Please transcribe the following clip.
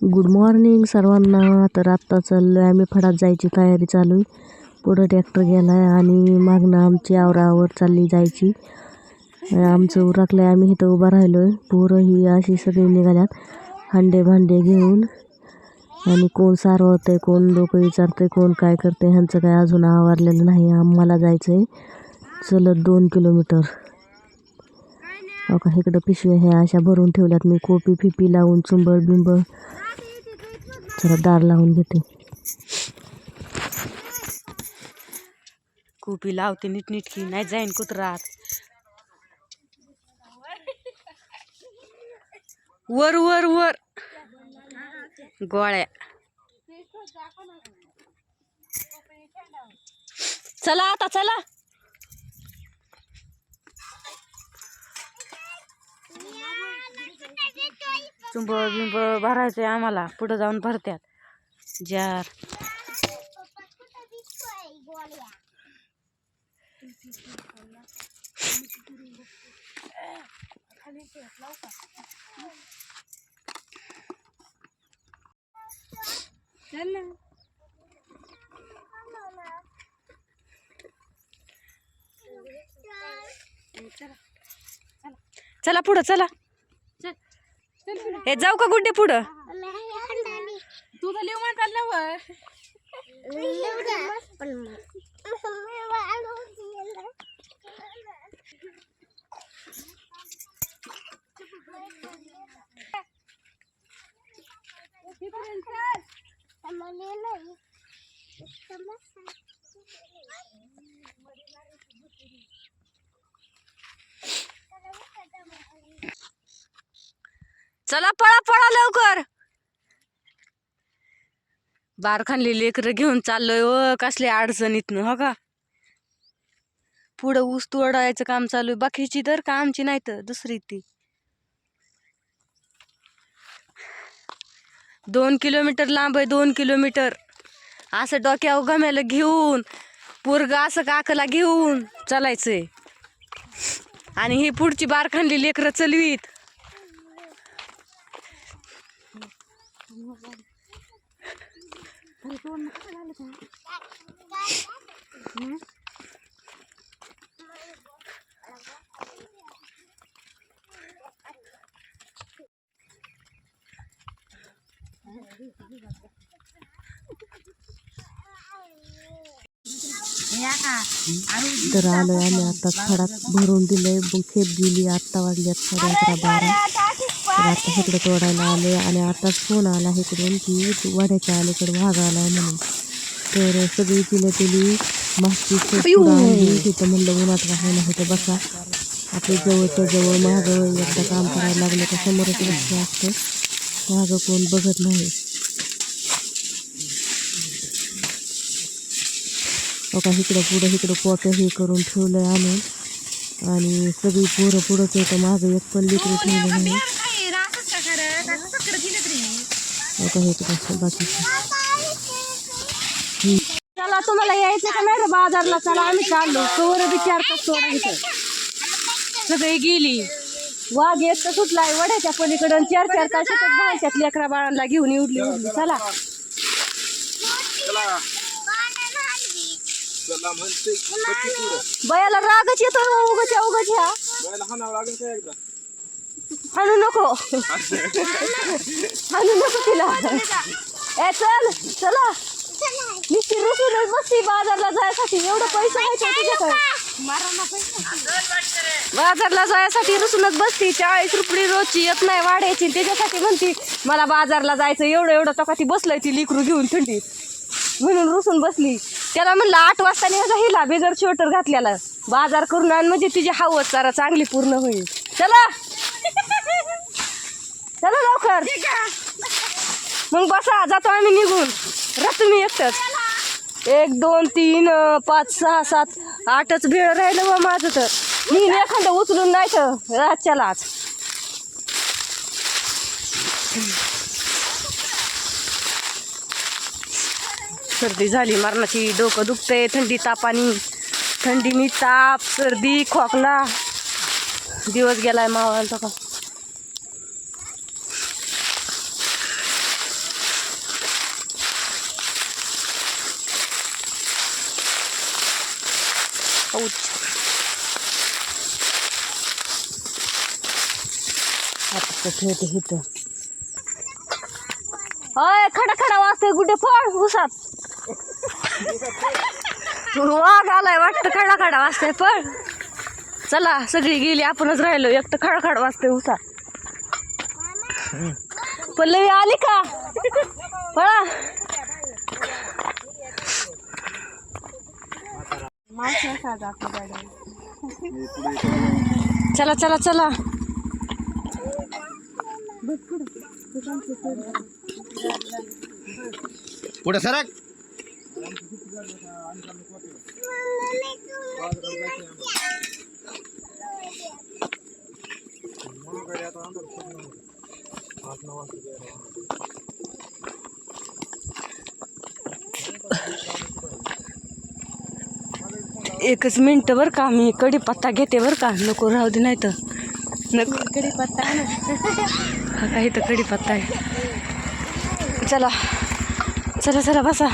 Good morning सर्वांना. तर आत्ता चाललो आहे आम्ही फडात जायची तयारी चालू आहे. पुढं ट्रॅक्टर गेला आहे आणि मागणं आमची आवरावर चालली जायची. आमचं उरकलं आहे आम्ही इथं उभा राहिलो आहे पोरं ही अशी सगळी निघाल्यात. हांडे भांडे घेऊन. आणि कोण सारवतंय कोण लोक आहे कोण काय करतंय ह्यांचं काय अजून आवरलेलं नाही. आम्हाला जायचं आहे चलत दोन किलोमीटर. अका इकडं पिशव्या ह्या अशा भरून ठेवल्यात. मी कोपी फिपी लावून चुंबळ बिंबळ जरा दार लावून घेते कुपी लावते नीटनीटकी नाही जाईन कुत्रा वर वर वर. गोळ्या. चला आता चला. चुंबळ भरायचं भरायचंय आम्हाला. पुढं जाऊन भरत्यात. जार. चला चला पुढं चला. हे जाऊ का गुड्डे पुढं? तुझं लिव म्हणताल ना वर. चला पळा पळा लवकर. बारखानले लेकरं घेऊन चाललोय व कसल्या अडचणीतनं हो का? पुढं ऊस तोडायचं काम चालू आहे. बाकीची तर का आमची नाही तर दुसरी ती. दोन किलोमीटर लांब आहे दोन किलोमीटर. असं डोक्यावर गम्याला घेऊन पोरग असं काकला घेऊन चालायचंय. आणि ही पुढची बारखानली लेकरं चलवीत. तर आलो आम्ही आता खडात भरून दिलंय. खेप गेली आत्ता वाजल्यात साडे अकरा बारा. तर आता इकडे तोडायला आले आणि आताच फोन आला इकडून की वाड्याच्या अलीकडे वाघ आलाय म्हणून. तर सगळी तिला तिली मागची तिथं म्हणलं उन्हात राहायला होतं बसा. आपल्या जवळच्या जवळ मागं एकदा काम करायला लागलं तर समोरच लक्ष असतं. मागं कोण बघत नाही. बघा इकडं पुढं इकडं पोट्या हे करून ठेवलंय आणून आणि सगळी पोरं पुढंच येतं मागं एक पण लिकरू ठेवलं नाही. बघा इकडं बाकीचं चला तुम्हाला यायचं का नाही रे बाजारला? चला आम्ही चाललो. चार तास सोडा इथं. सगळी गेली. वाघ एक तर सुटलाय वड्याच्या पलीकडं चार चार तास बाहेरच्यात लेकरा बाळांना घेऊन उडली. उडली चला. बयाला रागच येतो ना उगाच्या उगाच्या हाणू नको. हाणू नको तिला. ए चल चला. नुसती रुसून मस्ती बाजारला जायसाठी. एवढं पैसे आहे का तुझ्याकडे? बाजारला जायसाठी रुसूनच बसती. चाळीस रुपये रोजची येत नाही वाढायची. त्याच्यासाठी म्हणती मला बाजारला जायचं एवढं एवढं. तो का ती बसलंय ती लिकरू घेऊन थंडीत म्हणून रुसून बसली. त्याला म्हणलं आठ वाजता निघा हिला बेजर स्वेटर घातल्याला बाजार करून आण म्हणजे तिची हवस जरा चांगली पूर्ण होईल. चला. चला लवकर. मग बसा जातो आम्ही निघून. रा तुम्ही एकटंच. एक दोन तीन पाच सहा सात आठच भेळ राहिलं व माझं तर. मी एखादं उचलून नाही तर रातच्यालाच. सर्दी झाली मरणाची डोकं दुखते थंडी तापानी. थंडीनी ताप सर्दी खोकला. दिवस गेलाय मावळांचा का? खडा खडा वाजतोय गुडे फळ उसात? वाघ आलाय वाटतं खडा खडा वाजतोय पण चला सगळी गेली आपणच राहिलो. एकटं खडा खडा उसा उसात पल्लवी आली का? पळा. चला चला चला. पुढे सरक. एकच मिनटं बरं का मी कढीपत्ता घेते बरं का. नको राहू दे नाही तर नको कढीपत्ता आणू. हा काही तर कढीपत्ता आहे. चला. चला चला बसा.